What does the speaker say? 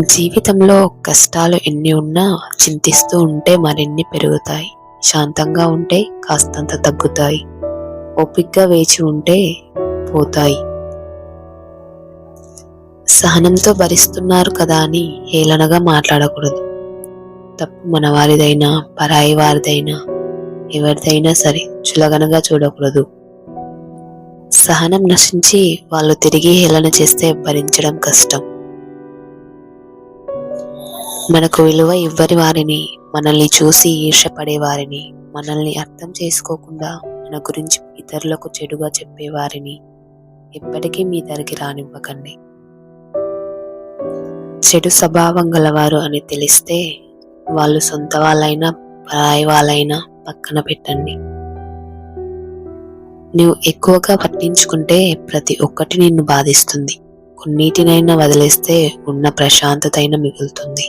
జీవితంలో కష్టాలు ఎన్ని ఉన్నా చింతిస్తూ ఉంటే మరిన్ని పెరుగుతాయి. శాంతంగా ఉంటే కాస్తంత తగ్గుతాయి. ఓపిక్గా వేచి ఉంటే పోతాయి. సహనంతో భరిస్తున్నారు కదా అని హేళనగా మాట్లాడకూడదు. తప్పు మన వారిదైనా పరాయి వారిదైనా ఎవరిదైనా సరే చులగనగా చూడకూడదు. సహనం నశించి వాళ్ళు తిరిగి హేళన చేస్తే భరించడం కష్టం. మనకు విలువ ఇవ్వని వారిని మనల్ని చూసి ఈర్షపడే వారిని మనల్ని అర్థం చేసుకోకుండా మన గురించి ఇతరులకు చెడుగా చెప్పేవారిని ఎప్పటికీ మీ దగ్గరికి రానివ్వకండి. చెడు స్వభావం గలవారు అని తెలిస్తే వాళ్ళు సొంత వాళ్ళైనా పరాయి వాళ్ళైనా పక్కన పెట్టండి. నువ్వు ఎక్కువగా పట్టించుకుంటే ప్రతి ఒక్కటి నిన్ను బాధిస్తుంది. కొన్నిటినైనా వదిలేస్తే ఉన్న ప్రశాంతత అయినా మిగులుతుంది.